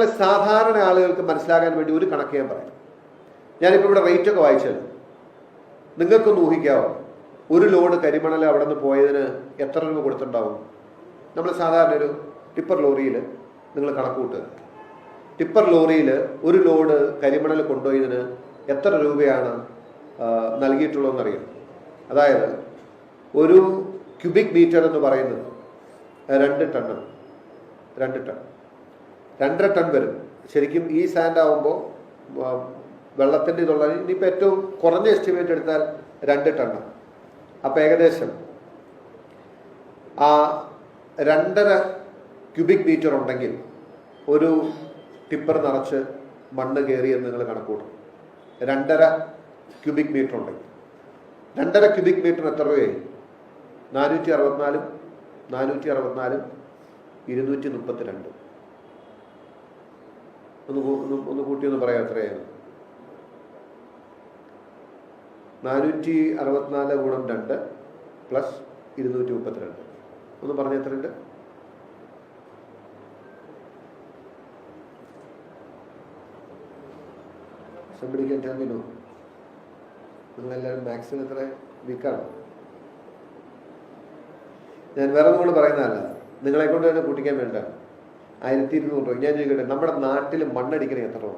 കേരളത്തിലെ സാധാരണ ആളുകൾക്ക് മനസ്സിലാകാൻ വേണ്ടി ഒരു കണക്ക് ഞാൻ പറയാം. ഞാനിപ്പോൾ ഇവിടെ റേറ്റ് ഒക്കെ വായിച്ചത്. നിങ്ങൾക്കൊന്ന് ഊഹിക്കാവോ? ഒരു ലോഡ് കരിമണൽ അവിടെ നിന്ന് പോയതിന് എത്ര രൂപ കൊടുത്തിട്ടുണ്ടാവും? നമ്മൾ സാധാരണ ഒരു ടിപ്പർ ലോറിയിൽ നിങ്ങൾ കണക്ക് കൂട്ടുക. ടിപ്പർ ലോറിയിൽ ഒരു ലോഡ് കരിമണൽ കൊണ്ടുപോയതിന് എത്ര രൂപയാണ് നൽകിയിട്ടുള്ളതെന്നറിയാം. അതായത് ഒരു ക്യൂബിക് മീറ്റർ എന്ന് പറയുന്നത് രണ്ട് ടണ്ണ് രണ്ട് ടൺ രണ്ടര ടൺ വരും. ശരിക്കും ഈ സാൻഡ് ആവുമ്പോൾ വെള്ളത്തിന്റെ ഇതുള്ള ഇനിയിപ്പോൾ ഏറ്റവും കുറഞ്ഞ എസ്റ്റിമേറ്റ് എടുത്താൽ രണ്ട് ടണ്ണ് അപ്പോൾ ഏകദേശം ആ രണ്ടര ക്യൂബിക് മീറ്റർ ഉണ്ടെങ്കിൽ ഒരു ടിപ്പർ നിറച്ച് മണ്ണ് കയറിയെന്ന് നിങ്ങൾ കണക്കൂട്ടും. രണ്ടര ക്യൂബിക് മീറ്റർ ഉണ്ടെങ്കിൽ. രണ്ടര ക്യൂബിക് മീറ്റർ എത്ര രൂപയായി നാനൂറ്റി അറുപത്തിനാലും നാനൂറ്റി അറുപത്തിനാലും ഇരുന്നൂറ്റി മുപ്പത്തിരണ്ട്. ഒന്ന് കൂ- ഒന്ന് ഒന്ന് കൂട്ടി ഒന്ന് പറയാം എത്രയാണ് നാനൂറ്റി അറുപത്തിനാല് ഗുണം രണ്ട് പ്ലസ് ഇരുന്നൂറ്റി മുപ്പത്തിരണ്ട്. ഒന്ന് പറഞ്ഞ എത്രയുണ്ട്? സംബടിക്കാൻ ടാമിനോ നിങ്ങളെല്ലാവരും മാക്സിമം എത്ര വീക്കാണ് ഞാൻ വേറെ നിങ്ങൾ പറയുന്നതല്ല. നിങ്ങളെ കൊണ്ട് തന്നെ കൂട്ടിക്കാൻ വേണ്ട ആയിരത്തി ഇരുന്നൂറ് രൂപ. ഞാൻ ചോദിക്കട്ടെ നമ്മുടെ നാട്ടിൽ മണ്ണടിക്കണേ എത്ര രൂപ?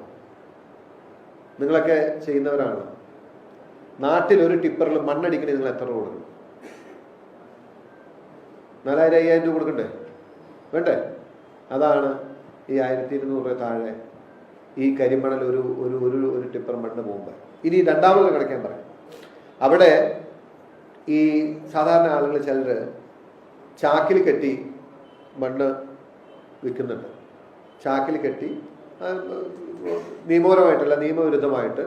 നിങ്ങളൊക്കെ ചെയ്യുന്നവരാണ്. നാട്ടിൽ ഒരു ടിപ്പറിൽ മണ്ണടിക്കണേ നിങ്ങൾ എത്ര രൂപ കൊടുക്കും? നാലായിരം അയ്യായിരം രൂപ കൊടുക്കണ്ടേ? വേണ്ടേ? അതാണ് ഈ ആയിരത്തി ഇരുന്നൂറ് രൂപ താഴെ ഈ കരിമണൽ ഒരു ഒരു ഒരു ഒരു ടിപ്പർ മണ്ണ് പോകുമ്പോൾ ഇനി രണ്ടാമത് കിടക്കാൻ പറയാം. അവിടെ ഈ സാധാരണ ആളുകൾ ചിലർ ചാക്കിൽ കെട്ടി മണ്ണ് വിൽക്കുന്നുണ്ട് ചാക്കിൽ കെട്ടി നിയമപരമായിട്ടല്ല നിയമവിരുദ്ധമായിട്ട്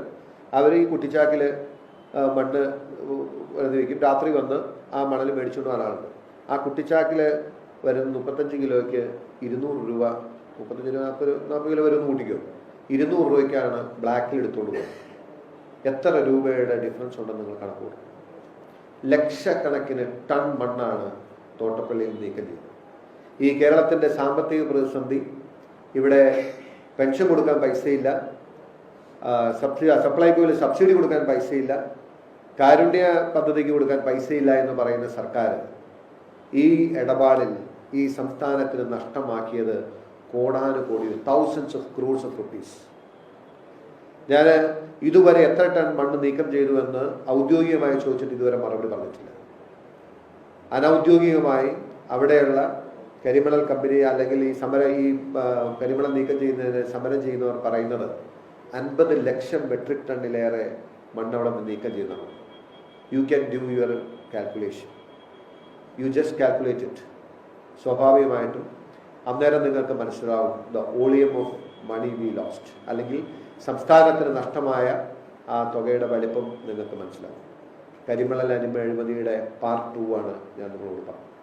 അവർ ഈ കുട്ടിച്ചാക്കിൽ മണ്ണ് വയ്ക്കും രാത്രി വന്ന് ആ മണൽ മേടിച്ചുകൊണ്ട് വരാറുണ്ട്. ആ കുട്ടിച്ചാക്കിൽ വരുന്ന മുപ്പത്തഞ്ച് കിലോയ്ക്ക് ഇരുന്നൂറ് രൂപ മുപ്പത്തഞ്ച് രൂപ നാൽപ്പത് നാൽപ്പത് കിലോ വരുന്ന കൂട്ടിക്കോ. ഇരുന്നൂറ് രൂപയ്ക്കാണ് ബ്ലാക്കിൽ എടുത്തുകൊണ്ട് പോകുന്നത് എത്ര രൂപയുടെ ഡിഫറൻസ് ഉണ്ടെന്ന് നിങ്ങൾ കണക്ക് കൂട്ടും ലക്ഷക്കണക്കിന് ടൺ മണ്ണാണ് തോട്ടപ്പള്ളിയിൽ നീക്കം ചെയ്തത്. ഈ കേരളത്തിന്റെ സാമ്പത്തിക പ്രതിസന്ധി ഇവിടെ പെൻഷൻ കൊടുക്കാൻ പൈസയില്ല. സബ്സിഡി സപ്ലൈകോയിൽ സബ്സിഡി കൊടുക്കാൻ പൈസയില്ല. കാരുണ്യ പദ്ധതിക്ക് കൊടുക്കാൻ പൈസയില്ല എന്ന് പറയുന്ന സർക്കാർ ഈ ഇടപാടിൽ ഈ സംസ്ഥാനത്തിന് നഷ്ടമാക്കിയത് കോടാനുകോടി thousands of crores of rupees ഞാൻ ഇതുവരെ എത്ര ടൺ മണ്ണ് നീക്കം ചെയ്തു എന്ന് ഔദ്യോഗികമായി ചോദിച്ചിട്ട് ഇതുവരെ മറുപടി പറഞ്ഞിട്ടില്ല. അനൗദ്യോഗികമായി അവിടെയുള്ള കരിമണൽ കമ്പനി അല്ലെങ്കിൽ ഈ സമര ഈ കരിമണൽ നീക്കം ചെയ്യുന്നതിന് സമരം ചെയ്യുന്നവർ പറയുന്നത് അൻപത് ലക്ഷം മെട്രിക് ടണ്ണിലേറെ മണ്ണ് അവിടെ നീക്കം ചെയ്യുന്നതാണ് you can do your calculation you just calculate it സ്വാഭാവികമായിട്ടും അന്നേരം നിങ്ങൾക്ക് മനസ്സിലാവും the volume of money we lost അല്ലെങ്കിൽ സംസ്ഥാനത്തിന് നഷ്ടമായ ആ തുകയുടെ വലിപ്പം നിങ്ങൾക്ക് മനസ്സിലാവും. കരിമണൽ അനിമ അഴിമതിയുടെ പാർട്ട് ടു ആണ് ഞാൻ നിങ്ങളോട് പറഞ്ഞത്.